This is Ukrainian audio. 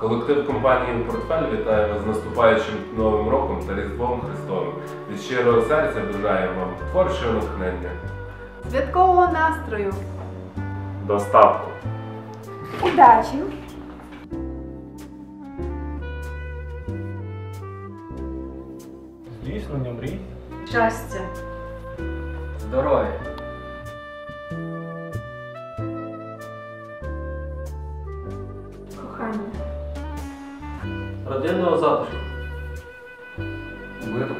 Колектив компанії Портфель вітає вас з наступаючим Новим роком та Різдвом Христовим. Від щирого серця бажаємо вам творчого натхнення. Святкового настрою! Достатку! Удачі! Здійснення мрій. Щастя! Здоров'я. Кохання! Родинного затишку. Миру